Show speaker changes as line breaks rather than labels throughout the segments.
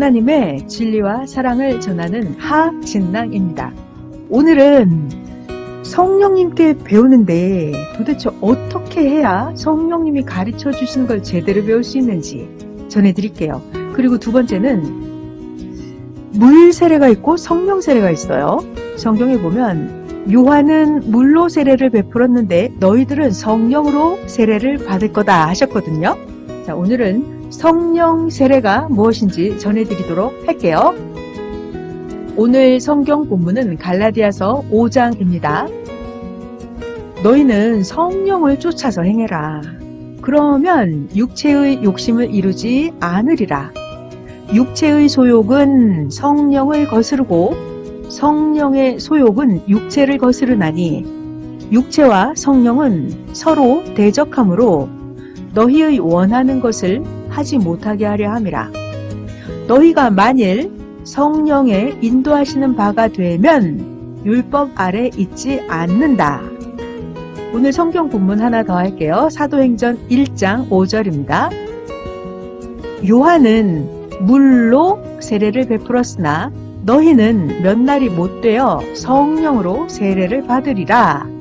하나님의 진리와 사랑을 전하는 하진낭입니다. 오늘은 성령님께 배우는데 도대체 어떻게 해야 성령님이 가르쳐 주시는 걸 제대로 배울 수 있는지 전해드릴게요. 그리고 두 번째는 물 세례가 있고 성령 세례가 있어요. 성경에 보면 요한은 물로 세례를 베풀었는데 너희들은 성령으로 세례를 받을 거다 하셨거든요. 자, 오늘은 성령 세례가 무엇인지 전해드리도록 할게요. 오늘 성경 본문은 갈라디아서 5장입니다. 너희는 성령을 쫓아서 행해라. 그러면 육체의 욕심을 이루지 않으리라. 육체의 소욕은 성령을 거스르고 성령의 소욕은 육체를 거스르나니 육체와 성령은 서로 대적하므로 너희의 원하는 것을 하지 못하게 하려 함이라. 너희가 만일 성령의 인도하시는 바가 되면 율법 아래 있지 않는다. 오늘 성경 본문 하나 더 할게요. 사도행전 1장 5절입니다. 요한은 물로 세례를 베풀었으나 너희는 몇 날이 못 되어 성령으로 세례를 받으리라.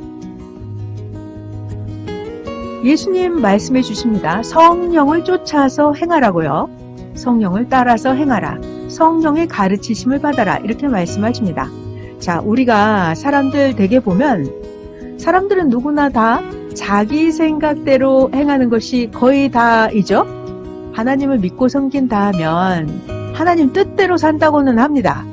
예수님 말씀해 주십니다. 성령을 쫓아서 행하라고요. 성령을 따라서 행하라. 성령의 가르치심을 받아라. 이렇게 말씀하십니다. 자, 우리가 사람들 대개 보면 사람들은 누구나 다 자기 생각대로 행하는 것이 거의 다이죠. 하나님을 믿고 섬긴다 하면 하나님 뜻대로 산다고는 합니다.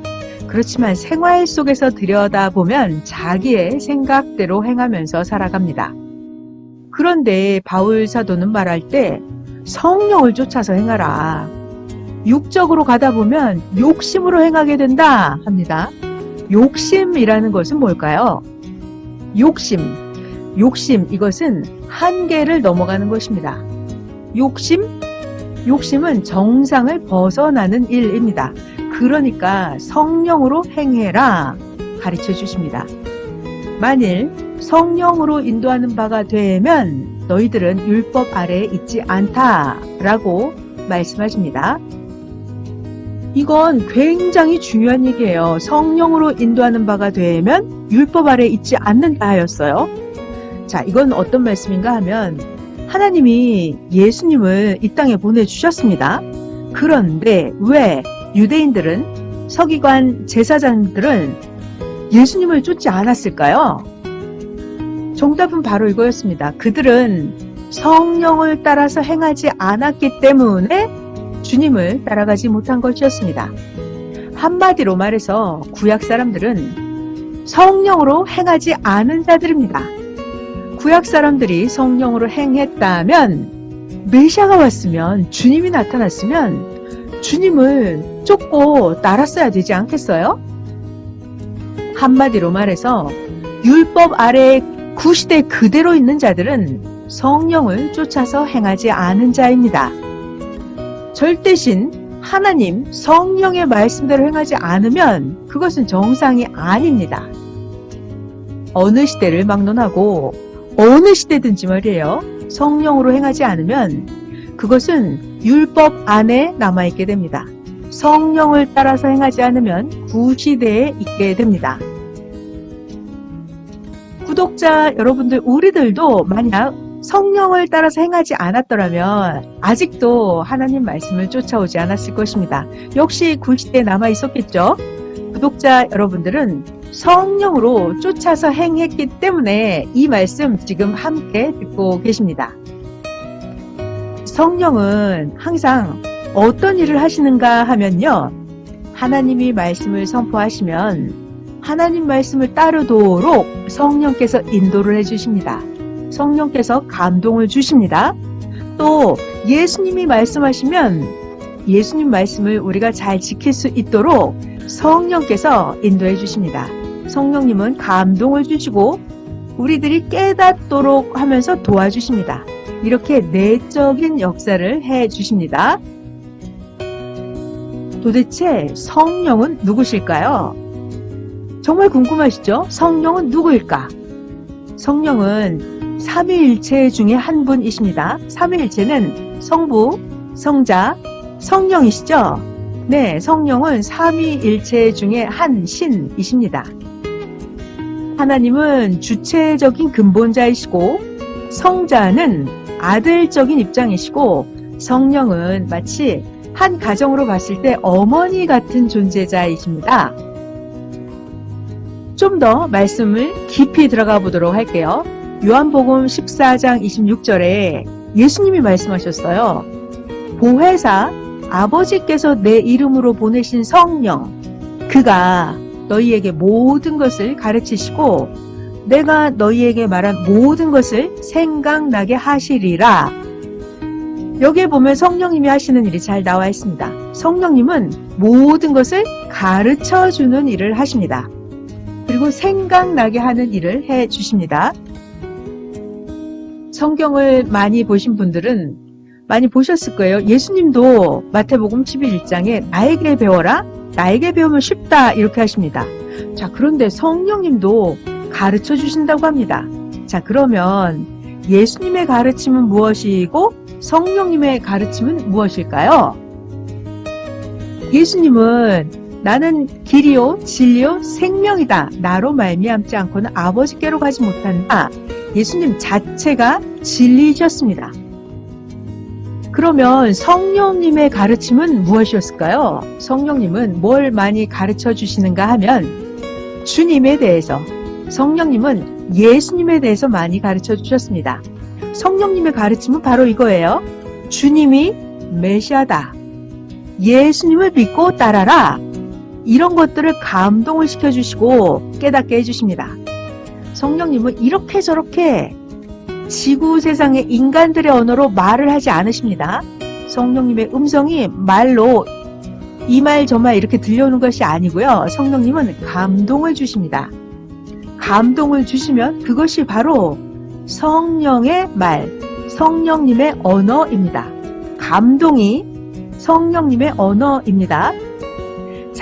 그렇지만 생활 속에서 들여다보면 자기의 생각대로 행하면서 살아갑니다. 그런데 바울 사도는 말할 때 성령을 쫓아서 행하라. 육적으로 가다 보면 욕심으로 행하게 된다 합니다. 욕심이라는 것은 뭘까요? 욕심. 욕심, 이것은 한계를 넘어가는 것입니다. 욕심? 욕심은 정상을 벗어나는 일입니다. 그러니까 성령으로 행해라 가르쳐 주십니다. 만일 성령으로 인도하는 바가 되면 너희들은 율법 아래에 있지 않다라고 말씀하십니다. 이건 굉장히 중요한 얘기예요. 성령으로 인도하는 바가 되면 율법 아래에 있지 않는다 하였어요. 자, 이건 어떤 말씀인가 하면 하나님이 예수님을 이 땅에 보내주셨습니다. 그런데 왜 유대인들은 서기관 제사장들은 예수님을 쫓지 않았을까요? 정답은 바로 이거였습니다. 그들은 성령을 따라서 행하지 않았기 때문에 주님을 따라가지 못한 것이었습니다. 한마디로 말해서 구약 사람들은 성령으로 행하지 않은 자들입니다. 구약 사람들이 성령으로 행했다면 메시아가 왔으면 주님이 나타났으면 주님을 쫓고 따랐어야 되지 않겠어요? 한마디로 말해서 율법 아래 구시대 그대로 있는 자들은 성령을 쫓아서 행하지 않은 자입니다. 절 대신 하나님 성령의 말씀대로 행하지 않으면 그것은 정상이 아닙니다. 어느 시대를 막론하고 어느 시대든지 말이에요. 성령으로 행하지 않으면 그것은 율법 안에 남아있게 됩니다. 성령을 따라서 행하지 않으면 구시대에 있게 됩니다. 구독자 여러분들, 우리들도 만약 성령을 따라서 행하지 않았더라면 아직도 하나님 말씀을 쫓아오지 않았을 것입니다. 역시 구시대에 남아 있었겠죠? 구독자 여러분들은 성령으로 쫓아서 행했기 때문에 이 말씀 지금 함께 듣고 계십니다. 성령은 항상 어떤 일을 하시는가 하면요. 하나님이 말씀을 선포하시면 하나님 말씀을 따르도록 성령께서 인도를 해주십니다. 성령께서 감동을 주십니다. 또 예수님이 말씀하시면 예수님 말씀을 우리가 잘 지킬 수 있도록 성령께서 인도해 주십니다. 성령님은 감동을 주시고 우리들이 깨닫도록 하면서 도와주십니다. 이렇게 내적인 역사를 해 주십니다. 도대체 성령은 누구실까요? 정말 궁금하시죠? 성령은 누구일까? 성령은 삼위일체 중에 한 분이십니다. 삼위일체는 성부, 성자, 성령이시죠? 네, 성령은 삼위일체 중에 한 신이십니다. 하나님은 주체적인 근본자이시고 성자는 아들적인 입장이시고 성령은 마치 한 가정으로 봤을 때 어머니 같은 존재자이십니다. 좀 더 말씀을 깊이 들어가 보도록 할게요. 요한복음 14장 26절에 예수님이 말씀하셨어요. 보혜사 아버지께서 내 이름으로 보내신 성령 그가 너희에게 모든 것을 가르치시고 내가 너희에게 말한 모든 것을 생각나게 하시리라. 여기에 보면 성령님이 하시는 일이 잘 나와 있습니다. 성령님은 모든 것을 가르쳐 주는 일을 하십니다. 그리고 생각나게 하는 일을 해 주십니다. 성경을 많이 보신 분들은 많이 보셨을 거예요. 예수님도 마태복음 11장에 나에게 배워라. 나에게 배우면 쉽다. 이렇게 하십니다. 자, 그런데 성령님도 가르쳐 주신다고 합니다. 자, 그러면 예수님의 가르침은 무엇이고 성령님의 가르침은 무엇일까요? 예수님은 나는 길이요 진리요 생명이다. 나로 말미암지 않고는 아버지께로 가지 못한다. 예수님 자체가 진리이셨습니다. 그러면 성령님의 가르침은 무엇이었을까요? 성령님은 뭘 많이 가르쳐 주시는가 하면 주님에 대해서 성령님은 예수님에 대해서 많이 가르쳐 주셨습니다. 성령님의 가르침은 바로 이거예요. 주님이 메시아다. 예수님을 믿고 따라라. 이런 것들을 감동을 시켜주시고 깨닫게 해주십니다. 성령님은 이렇게 저렇게 지구 세상의 인간들의 언어로 말을 하지 않으십니다. 성령님의 음성이 말로 이 말 저 말 이렇게 들려오는 것이 아니고요. 성령님은 감동을 주십니다. 감동을 주시면 그것이 바로 성령의 말, 성령님의 언어입니다. 감동이 성령님의 언어입니다.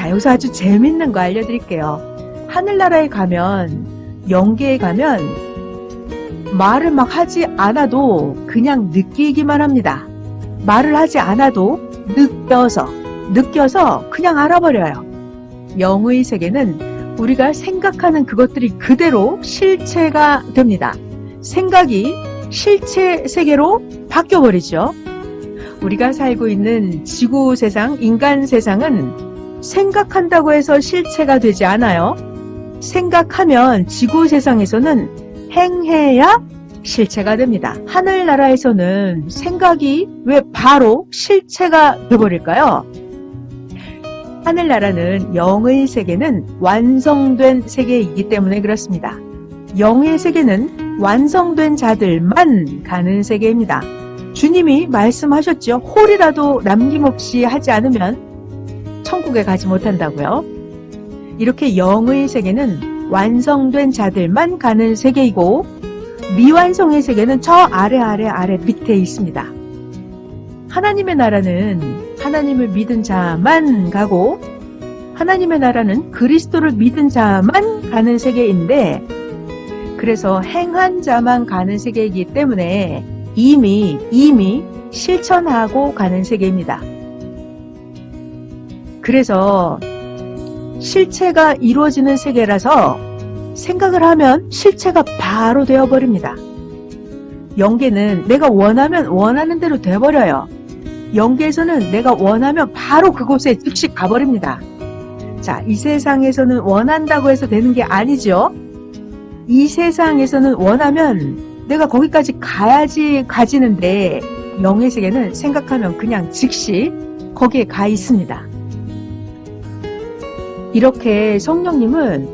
자, 여기서 아주 재밌는 거 알려드릴게요. 하늘나라에 가면, 영계에 가면, 말을 막 하지 않아도 그냥 느끼기만 합니다. 말을 하지 않아도 느껴서, 느껴서 그냥 알아버려요. 영의 세계는 우리가 생각하는 그것들이 그대로 실체가 됩니다. 생각이 실체 세계로 바뀌어버리죠. 우리가 살고 있는 지구 세상, 인간 세상은 생각한다고 해서 실체가 되지 않아요. 생각하면 지구 세상에서는 행해야 실체가 됩니다. 하늘나라에서는 생각이 왜 바로 실체가 되버릴까요? 하늘나라는 영의 세계는 완성된 세계이기 때문에 그렇습니다. 영의 세계는 완성된 자들만 가는 세계입니다. 주님이 말씀하셨죠. 홀이라도 남김없이 하지 않으면 천국에 가지 못한다고요. 이렇게 영의 세계는 완성된 자들만 가는 세계이고 미완성의 세계는 저 아래 아래 아래 밑에 있습니다. 하나님의 나라는 하나님을 믿은 자만 가고 하나님의 나라는 그리스도를 믿은 자만 가는 세계인데 그래서 행한 자만 가는 세계이기 때문에 이미 이미 실천하고 가는 세계입니다. 그래서 실체가 이루어지는 세계라서 생각을 하면 실체가 바로 되어버립니다. 영계는 내가 원하면 원하는 대로 돼버려요. 영계에서는 내가 원하면 바로 그곳에 즉시 가버립니다. 자, 이 세상에서는 원한다고 해서 되는 게 아니죠. 이 세상에서는 원하면 내가 거기까지 가야지 가지는데 영의 세계는 생각하면 그냥 즉시 거기에 가 있습니다. 이렇게 성령님은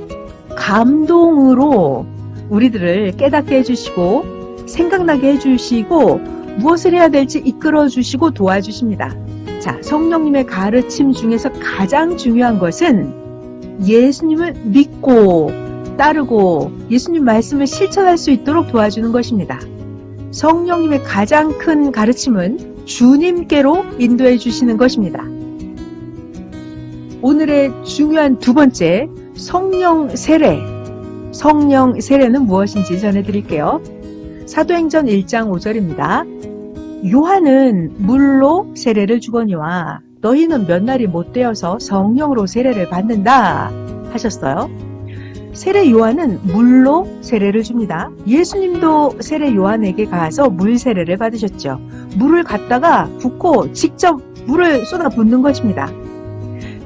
감동으로 우리들을 깨닫게 해주시고 생각나게 해주시고 무엇을 해야 될지 이끌어 주시고 도와주십니다. 자, 성령님의 가르침 중에서 가장 중요한 것은 예수님을 믿고 따르고 예수님 말씀을 실천할 수 있도록 도와주는 것입니다. 성령님의 가장 큰 가르침은 주님께로 인도해 주시는 것입니다. 오늘의 중요한 두 번째 성령 세례. 성령 세례는 무엇인지 전해드릴게요. 사도행전 1장 5절입니다. 요한은 물로 세례를 주거니와 너희는 몇 날이 못 되어서 성령으로 세례를 받는다 하셨어요. 세례 요한은 물로 세례를 줍니다. 예수님도 세례 요한에게 가서 물 세례를 받으셨죠. 물을 갖다가 붓고 직접 물을 쏟아 붓는 것입니다.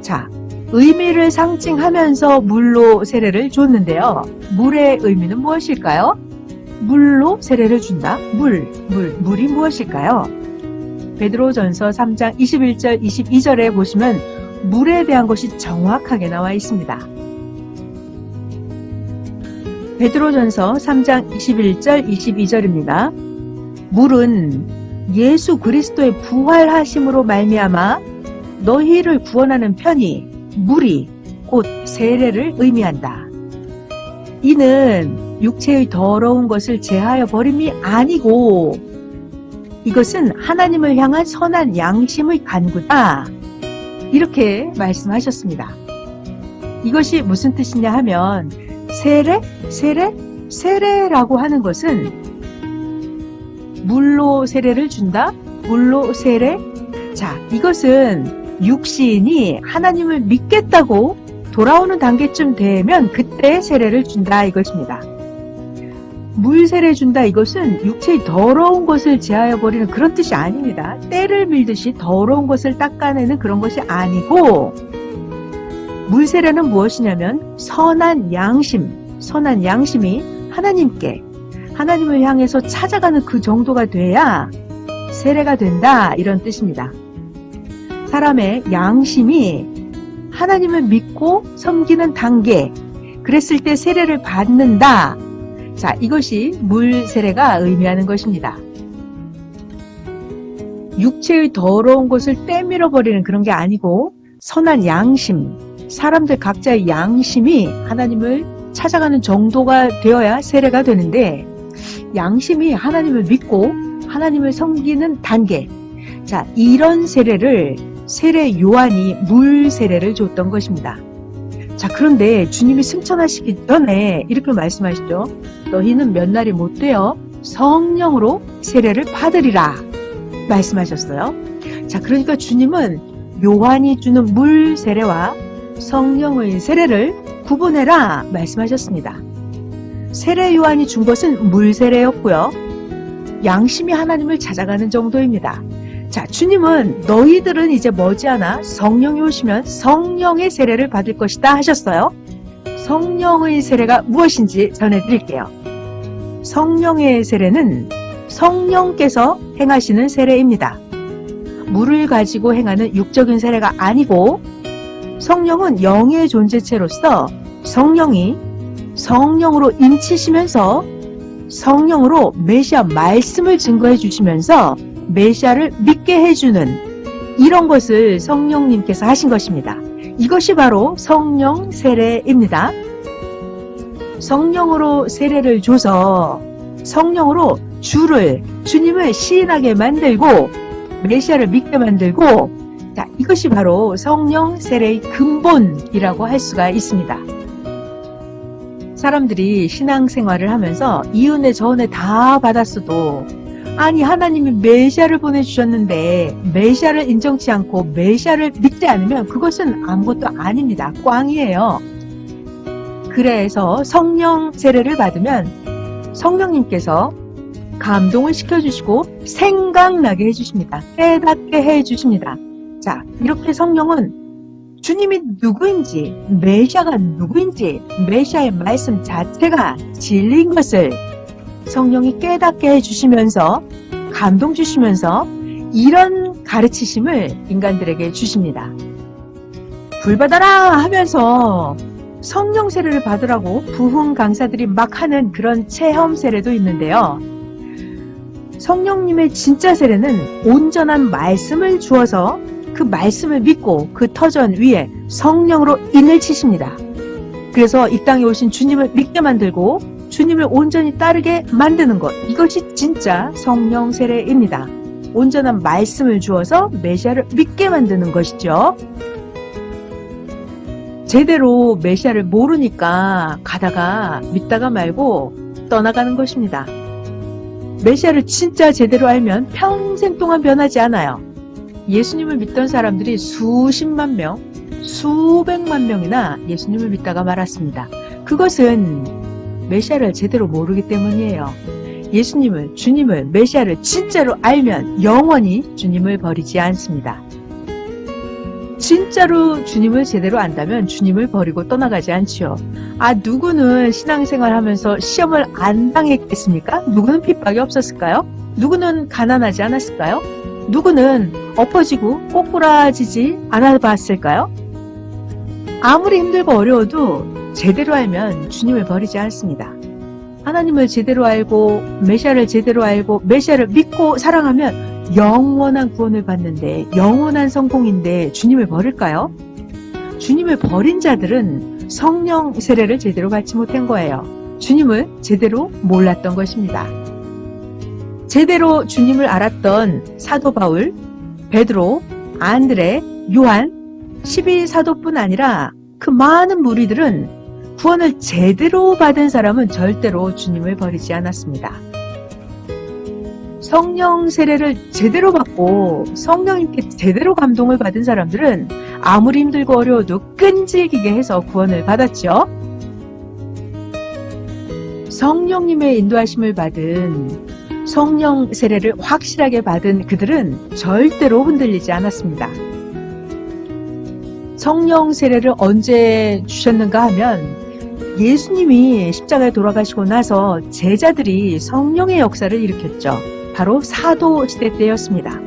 자, 의미를 상징하면서 물로 세례를 줬는데요. 물의 의미는 무엇일까요? 물로 세례를 준다. 물, 물, 물이 무엇일까요? 베드로전서 3장 21절, 22절에 보시면 물에 대한 것이 정확하게 나와 있습니다. 베드로전서 3장 21절, 22절입니다. 물은 예수 그리스도의 부활하심으로 말미암아 너희를 구원하는 편이 물이 곧 세례를 의미한다. 이는 육체의 더러운 것을 제하여 버림이 아니고 이것은 하나님을 향한 선한 양심의 간구다. 이렇게 말씀하셨습니다. 이것이 무슨 뜻이냐 하면 세례, 세례, 세례라고 하는 것은 물로 세례를 준다. 물로 세례. 자, 이것은 육신이 하나님을 믿겠다고 돌아오는 단계쯤 되면 그때 세례를 준다 이것입니다. 물 세례 준다 이것은 육체의 더러운 것을 제하여 버리는 그런 뜻이 아닙니다. 때를 밀듯이 더러운 것을 닦아내는 그런 것이 아니고 물 세례는 무엇이냐면 선한 양심, 선한 양심이 하나님께 하나님을 향해서 찾아가는 그 정도가 돼야 세례가 된다 이런 뜻입니다. 사람의 양심이 하나님을 믿고 섬기는 단계 그랬을 때 세례를 받는다. 자, 이것이 물 세례가 의미하는 것입니다. 육체의 더러운 것을 떼밀어 버리는 그런 게 아니고 선한 양심, 사람들 각자의 양심이 하나님을 찾아가는 정도가 되어야 세례가 되는데 양심이 하나님을 믿고 하나님을 섬기는 단계. 자, 이런 세례를 세례 요한이 물 세례를 줬던 것입니다. 자, 그런데 주님이 승천하시기 전에 이렇게 말씀하시죠. 너희는 몇 날이 못 되어 성령으로 세례를 받으리라. 말씀하셨어요. 자, 그러니까 주님은 요한이 주는 물 세례와 성령의 세례를 구분해라 말씀하셨습니다. 세례 요한이 준 것은 물 세례였고요. 양심이 하나님을 찾아가는 정도입니다. 자, 주님은 너희들은 이제 머지않아 성령이 오시면 성령의 세례를 받을 것이다 하셨어요. 성령의 세례가 무엇인지 전해드릴게요. 성령의 세례는 성령께서 행하시는 세례입니다. 물을 가지고 행하는 육적인 세례가 아니고 성령은 영의 존재체로서 성령이 성령으로 인치시면서 성령으로 메시아 말씀을 증거해 주시면서 메시아를 믿게 해주는 이런 것을 성령님께서 하신 것입니다. 이것이 바로 성령 세례입니다. 성령으로 세례를 줘서 성령으로 주를 주님을 시인하게 만들고 메시아를 믿게 만들고 자 이것이 바로 성령 세례의 근본이라고 할 수가 있습니다. 사람들이 신앙생활을 하면서 이 은혜 저 은혜 다 받았어도 아니 하나님이 메시아를 보내주셨는데 메시아를 인정치 않고 메시아를 믿지 않으면 그것은 아무것도 아닙니다. 꽝이에요. 그래서 성령 세례를 받으면 성령님께서 감동을 시켜주시고 생각나게 해주십니다. 깨닫게 해주십니다. 자 이렇게 성령은 주님이 누구인지 메시아가 누구인지 메시아의 말씀 자체가 진리인 것을 성령이 깨닫게 해주시면서 감동 주시면서 이런 가르치심을 인간들에게 주십니다. 불받아라 하면서 성령 세례를 받으라고 부흥 강사들이 막 하는 그런 체험 세례도 있는데요. 성령님의 진짜 세례는 온전한 말씀을 주어서 그 말씀을 믿고 그 터전 위에 성령으로 인을 치십니다. 그래서 이 땅에 오신 주님을 믿게 만들고 주님을 온전히 따르게 만드는 것. 이것이 진짜 성령 세례입니다. 온전한 말씀을 주어서 메시아를 믿게 만드는 것이죠. 제대로 메시아를 모르니까 가다가 믿다가 말고 떠나가는 것입니다. 메시아를 진짜 제대로 알면 평생 동안 변하지 않아요. 예수님을 믿던 사람들이 수십만 명, 수백만 명이나 예수님을 믿다가 말았습니다. 그것은 메시아를 제대로 모르기 때문이에요. 예수님을, 주님을, 메시아를 진짜로 알면 영원히 주님을 버리지 않습니다. 진짜로 주님을 제대로 안다면 주님을 버리고 떠나가지 않지요. 아, 누구는 신앙생활 하면서 시험을 안 당했겠습니까? 누구는 핍박이 없었을까요? 누구는 가난하지 않았을까요? 누구는 엎어지고 꼬꾸라지지 않아봤을까요? 아무리 힘들고 어려워도 제대로 알면 주님을 버리지 않습니다. 하나님을 제대로 알고 메시아를 제대로 알고 메시아를 믿고 사랑하면 영원한 구원을 받는데 영원한 성공인데 주님을 버릴까요? 주님을 버린 자들은 성령 세례를 제대로 받지 못한 거예요. 주님을 제대로 몰랐던 것입니다. 제대로 주님을 알았던 사도 바울, 베드로, 안드레, 요한, 12사도뿐 아니라 그 많은 무리들은 구원을 제대로 받은 사람은 절대로 주님을 버리지 않았습니다. 성령 세례를 제대로 받고 성령님께 제대로 감동을 받은 사람들은 아무리 힘들고 어려워도 끈질기게 해서 구원을 받았죠. 성령님의 인도하심을 받은 성령 세례를 확실하게 받은 그들은 절대로 흔들리지 않았습니다. 성령 세례를 언제 주셨는가 하면 예수님이 십자가에 돌아가시고 나서 제자들이 성령의 역사를 일으켰죠. 바로 사도 시대 때였습니다.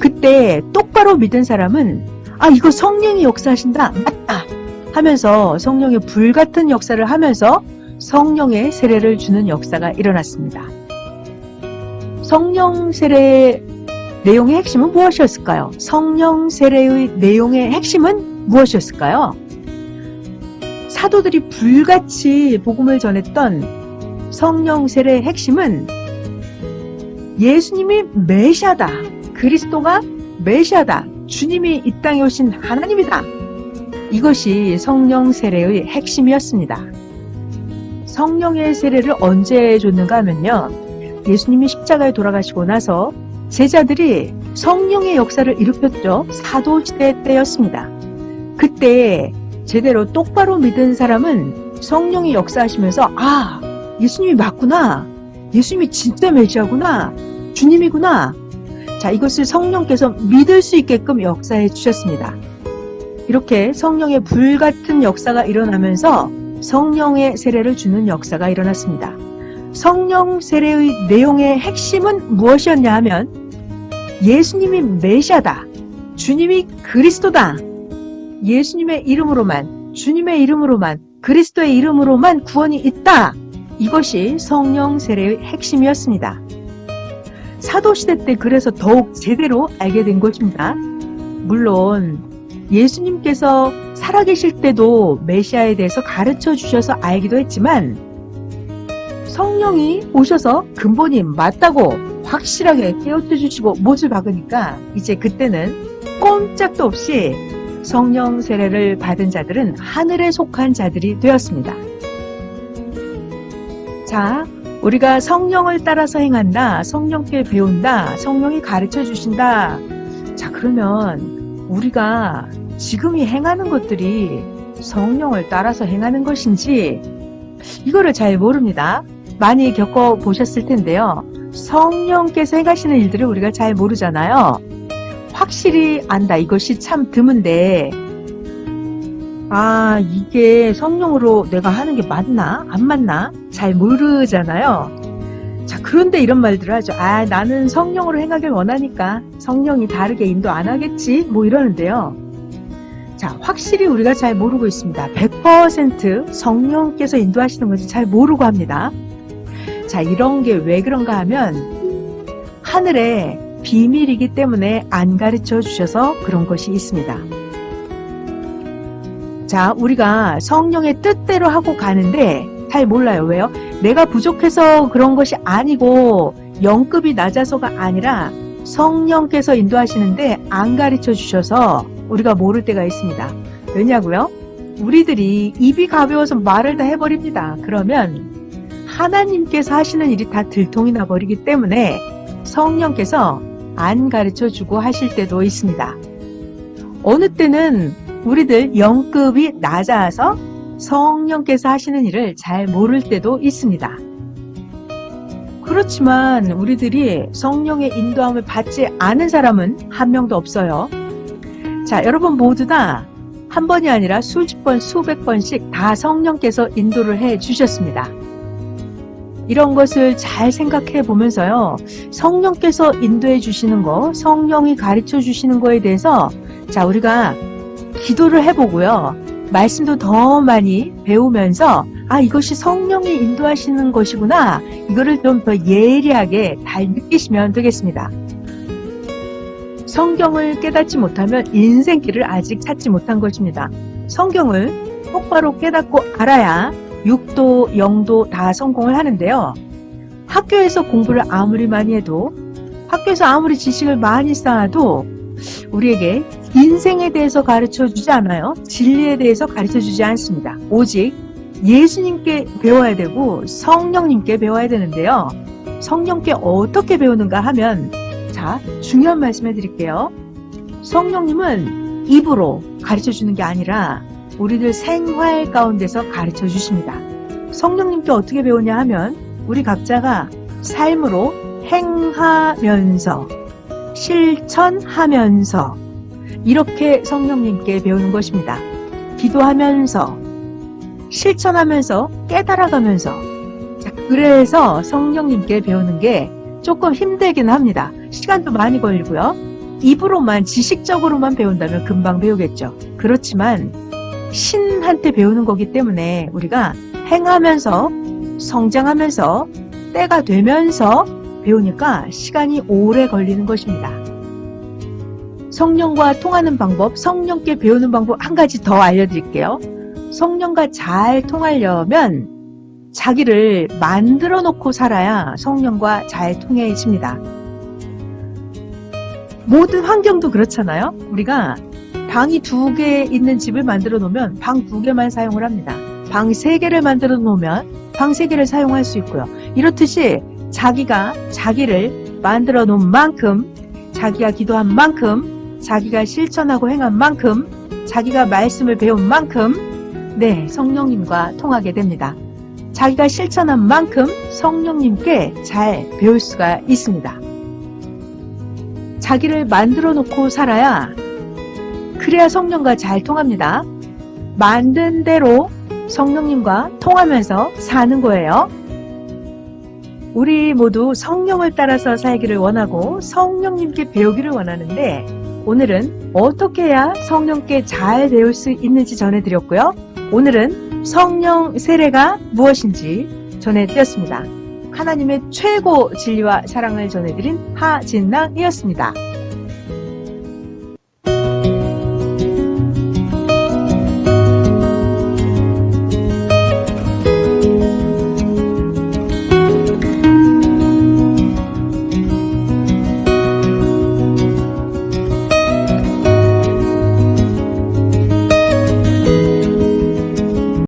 그때 똑바로 믿은 사람은 아 이거 성령이 역사하신다 맞다 하면서 성령의 불같은 역사를 하면서 성령의 세례를 주는 역사가 일어났습니다. 성령 세례의 내용의 핵심은 무엇이었을까요? 성령 세례의 내용의 핵심은 무엇이었을까요? 사도들이 불같이 복음을 전했던 성령 세례의 핵심은 예수님이 메시아다. 그리스도가 메시아다. 주님이 이 땅에 오신 하나님이다. 이것이 성령 세례의 핵심이었습니다. 성령의 세례를 언제 줬는가 하면요. 예수님이 십자가에 돌아가시고 나서 제자들이 성령의 역사를 일으켰죠. 사도시대 때였습니다. 그때 제대로 똑바로 믿은 사람은 성령이 역사하시면서 아 예수님이 맞구나. 예수님이 진짜 메시아구나. 주님이구나. 자 이것을 성령께서 믿을 수 있게끔 역사해 주셨습니다. 이렇게 성령의 불같은 역사가 일어나면서 성령의 세례를 주는 역사가 일어났습니다. 성령 세례의 내용의 핵심은 무엇이었냐 하면 예수님이 메시아다. 주님이 그리스도다 예수님의 이름으로만, 주님의 이름으로만, 그리스도의 이름으로만 구원이 있다. 이것이 성령 세례의 핵심이었습니다. 사도시대 때 그래서 더욱 제대로 알게 된 것입니다. 물론, 예수님께서 살아계실 때도 메시아에 대해서 가르쳐 주셔서 알기도 했지만, 성령이 오셔서 근본이 맞다고 확실하게 깨우쳐 주시고 못을 박으니까, 이제 그때는 꼼짝도 없이 성령 세례를 받은 자들은 하늘에 속한 자들이 되었습니다. 자, 우리가 성령을 따라서 행한다, 성령께 배운다, 성령이 가르쳐 주신다. 자, 그러면 우리가 지금이 행하는 것들이 성령을 따라서 행하는 것인지 이거를 잘 모릅니다. 많이 겪어 보셨을 텐데요. 성령께서 행하시는 일들을 우리가 잘 모르잖아요. 확실히 안다. 이것이 참 드문데, 아, 이게 성령으로 내가 하는 게 맞나? 안 맞나? 잘 모르잖아요. 자, 그런데 이런 말들을 하죠. 아, 나는 성령으로 행하길 원하니까 성령이 다르게 인도 안 하겠지? 뭐 이러는데요. 자, 확실히 우리가 잘 모르고 있습니다. 100% 성령께서 인도하시는 것을 잘 모르고 합니다. 자, 이런 게 왜 그런가 하면, 하늘에 비밀이기 때문에 안 가르쳐 주셔서 그런 것이 있습니다. 자, 우리가 성령의 뜻대로 하고 가는데 잘 몰라요. 왜요? 내가 부족해서 그런 것이 아니고 영급이 낮아서가 아니라 성령께서 인도하시는데 안 가르쳐 주셔서 우리가 모를 때가 있습니다. 왜냐고요? 우리들이 입이 가벼워서 말을 다 해버립니다. 그러면 하나님께서 하시는 일이 다 들통이 나버리기 때문에 성령께서 안 가르쳐 주고 하실 때도 있습니다. 어느 때는 우리들 영급이 낮아서 성령께서 하시는 일을 잘 모를 때도 있습니다. 그렇지만 우리들이 성령의 인도함을 받지 않은 사람은 한 명도 없어요. 자, 여러분 모두 다 한 번이 아니라 수십 번, 수백 번씩 다 성령께서 인도를 해 주셨습니다. 이런 것을 잘 생각해 보면서요. 성령께서 인도해 주시는 거, 성령이 가르쳐 주시는 거에 대해서 자, 우리가 기도를 해 보고요. 말씀도 더 많이 배우면서 아, 이것이 성령이 인도하시는 것이구나. 이거를 좀 더 예리하게 잘 느끼시면 되겠습니다. 성경을 깨닫지 못하면 인생길을 아직 찾지 못한 것입니다. 성경을 똑바로 깨닫고 알아야 육도, 영도 다 성공을 하는데요. 학교에서 공부를 아무리 많이 해도 학교에서 아무리 지식을 많이 쌓아도 우리에게 인생에 대해서 가르쳐 주지 않아요. 진리에 대해서 가르쳐 주지 않습니다. 오직 예수님께 배워야 되고 성령님께 배워야 되는데요. 성령께 어떻게 배우는가 하면 자, 중요한 말씀 해 드릴게요. 성령님은 입으로 가르쳐 주는 게 아니라 우리들 생활 가운데서 가르쳐 주십니다. 성령님께 어떻게 배우냐 하면 우리 각자가 삶으로 행하면서 실천하면서 이렇게 성령님께 배우는 것입니다. 기도하면서 실천하면서 깨달아가면서 자, 그래서 성령님께 배우는 게 조금 힘들긴 합니다. 시간도 많이 걸리고요. 입으로만 지식적으로만 배운다면 금방 배우겠죠. 그렇지만 신한테 배우는 거기 때문에 우리가 행하면서 성장하면서 때가 되면서 배우니까 시간이 오래 걸리는 것입니다. 성령과 통하는 방법, 성령께 배우는 방법 한 가지 더 알려드릴게요. 성령과 잘 통하려면 자기를 만들어 놓고 살아야 성령과 잘 통해집니다. 모든 환경도 그렇잖아요. 우리가 방이 두 개 있는 집을 만들어 놓으면 방 두 개만 사용을 합니다. 방 세 개를 만들어 놓으면 방 세 개를 사용할 수 있고요. 이렇듯이 자기가 자기를 만들어 놓은 만큼, 자기가 기도한 만큼, 자기가 실천하고 행한 만큼, 자기가 말씀을 배운 만큼, 네, 성령님과 통하게 됩니다. 자기가 실천한 만큼 성령님께 잘 배울 수가 있습니다. 자기를 만들어 놓고 살아야 그래야 성령과 잘 통합니다. 만든 대로 성령님과 통하면서 사는 거예요. 우리 모두 성령을 따라서 살기를 원하고 성령님께 배우기를 원하는데 오늘은 어떻게 해야 성령께 잘 배울 수 있는지 전해드렸고요. 오늘은 성령 세례가 무엇인지 전해드렸습니다. 하나님의 최고 진리와 사랑을 전해드린 하진랑이었습니다.